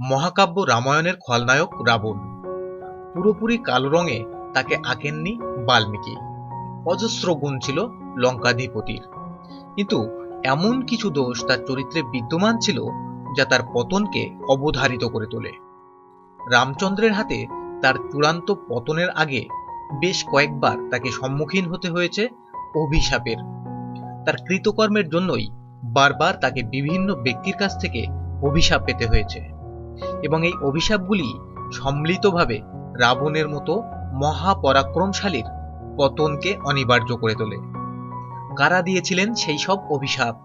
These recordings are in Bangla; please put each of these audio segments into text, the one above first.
মহাকাব্য রামায়ণের খলনায়ক রাবণ। পুরোপুরি কালো রঙে তাকে আঁকেননি বাল্মীকি। অজস্র গুণ ছিল লঙ্কাধিপতির। কিন্তু এমন কিছু দোষ তার চরিত্রে বিদ্যমান ছিল যা তার পতনকে অবধারিত করে তোলে। রামচন্দ্রের হাতে তার চূড়ান্ত পতনের আগে বেশ কয়েকবার তাকে সম্মুখীন হতে হয়েছে অভিশাপের। তার কৃতকর্মের জন্যই বারবার তাকে বিভিন্ন ব্যক্তির কাছ থেকে অভিশাপ পেতে হয়েছে। এবং এই অভিশাপগুলি সম্মিলিতভাবে রাবণের মতো মহাপরাক্রমশালীর পতনকে অনিবার্য করে তোলে। কারা দিয়েছিলেন সেই সব অভিশাপ?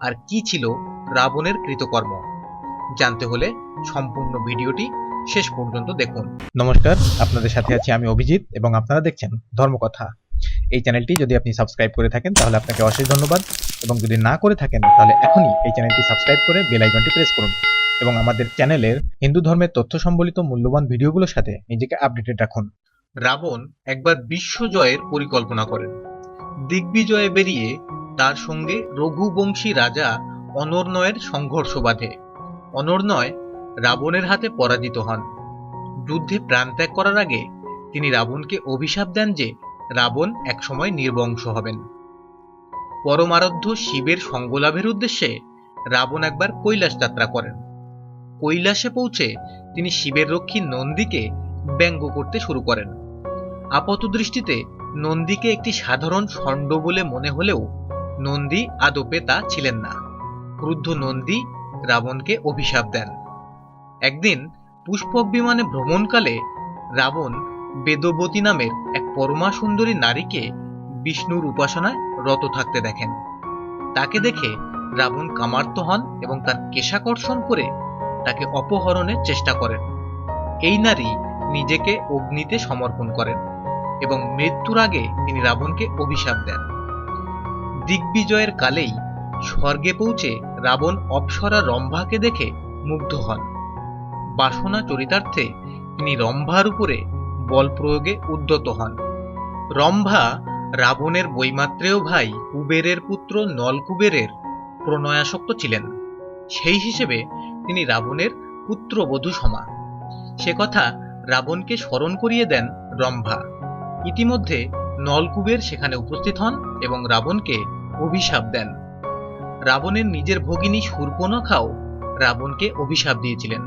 আর কি ছিল রাবণের কৃতকর্ম? জানতে হলে সম্পূর্ণ ভিডিওটি শেষ পর্যন্ত দেখুন। নমস্কার, আপনাদের সাথে আছি আমি অভিজিৎ এবং আপনারা দেখছেন ধর্মকথা। এই চ্যানেলটি যদি আপনি সাবস্ক্রাইব করে থাকেন, তাহলে আপনাকে অশেষ ধন্যবাদ। এবং যদি না করে থাকেন, তাহলে এখনই এই চ্যানেলটি সাবস্ক্রাইব করে বেল আইকনটি প্রেস করুন। এবং আমাদের চ্যানেলের হিন্দু ধর্মের তথ্য সম্বলিত মূল্যবান ভিডিওগুলোর সাথে নিজেকে আপডেটেড রাখুন। রাবণ একবার বিশ্বজয়ের পরিকল্পনা করেন। দিগ্বিজয়ে বেরিয়ে তার সঙ্গে রঘুবংশী রাজা অনর্নয়ের সংঘর্ষ বাধে। অনর্নয় রাবণের হাতে পরাজিত হন। যুদ্ধে প্রাণত্যাগ করার আগে তিনি রাবণকে অভিশাপ দেন যে রাবণ একসময় নির্বংশ হবেন। পরমারাধ্য শিবের সঙ্গলাভের উদ্দেশ্যে রাবণ একবার কৈলাস যাত্রা করেন। কৈলাসে পৌঁছে তিনি শিবের রক্ষী নন্দীকে ব্যঙ্গ করতে শুরু করেন। আপাতদৃষ্টিতে নন্দীকে একটি সাধারণ ষণ্ড বলে মনে হলেও নন্দী আদপে তা ছিলেন না। ক্রুদ্ধ নন্দী রাবণকে অভিশাপ দেন। একদিন পুষ্পক বিমানে ভ্রমণকালে রাবণ বেদবতী নামের এক পরমা সুন্দরী নারীকে বিষ্ণুর উপাসনায় রত থাকতে দেখেন। তাকে দেখে রাবণ কামার্ত হন এবং তার কেশাকর্ষণ করে তাকে অপহরণের চেষ্টা করেন। এই নারী নিজেকে অগ্নিতে সমর্পণ করেন এবং মৃত্যুর আগে তিনি রাবণকে অভিশাপ দেন। দিগ্বিজয়ের কালেই স্বর্গে পৌঁছে রাবণ অপ্সরা রম্ভাকে দেখে মুগ্ধ হন। বাসনা চরিতার্থে তিনি রম্ভার উপরে বল প্রয়োগে উদ্যত হন। রম্ভা রাবণের বৈমাত্রেয় ভাই কুবেরের পুত্র নলকুবেরের প্রণয়াসক্ত ছিলেন। সেই হিসেবে তিনি রাবণের পুত্রবধূ সমা সে কথা রাবণকে স্মরণ করিয়ে দেন রম্ভা। ইতিমধ্যে নলকুবের সেখানে উপস্থিত হন এবং রাবণকে অভিশাপ দেন। রাবণের নিজের ভগিনী শূর্পনখাও রাবণকে অভিশাপ দিয়েছিলেন।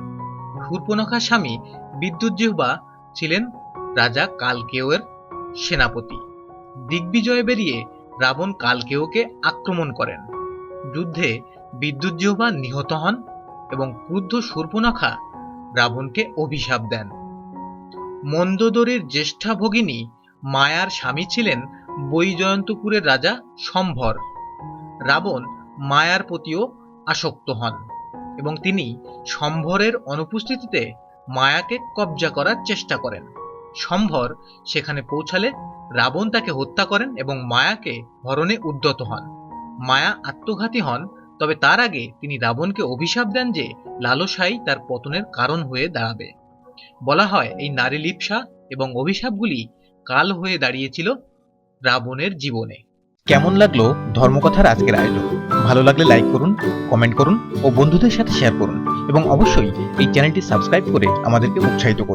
শূর্পনখার স্বামী বিদ্যুৎজিহ্বা ছিলেন রাজা কালকেয়ের সেনাপতি। দিগ্বিজয়ে বেরিয়ে রাবণ কালকেয়কে আক্রমণ করেন। যুদ্ধে বিদ্যুৎজিহ্বা নিহত হন এবং ক্রুদ্ধ শূর্পনখা রাবণকে অভিশাপ দেন। মন্দোদরের জ্যেষ্ঠা ভগিনী মায়ার স্বামী ছিলেন বৈজয়ন্তপুরের রাজা সম্ভর। রাবণ মায়ার প্রতিও আসক্ত হন এবং তিনি সম্ভরের অনুপস্থিতিতে মায়াকে কবজা করার চেষ্টা করেন। সম্ভর সেখানে পৌঁছালে রাবণ তাকে হত্যা করেন এবং মায়াকে হরণে উদ্যত হন। মায়া আত্মঘাতী হন তবে তার আগে তিনি রাবণকে অভিশাপ দেন যে লালসাই তার পতনের কারণ হয়ে দাঁড়াবে। বলা হয়, এই নারী লিপসা এবং অভিশাপগুলি কাল হয়ে দাঁড়িয়েছিল রাবণের জীবনে। কেমন লাগল ধর্মকথার আজকের আয়োজন? ভালো লাগলে লাইক করুন, কমেন্ট করুন ও বন্ধুদের সাথে শেয়ার করুন এবং অবশ্যই এই চ্যানেলটি সাবস্ক্রাইব করে আমাদেরকে উৎসাহিত করুন।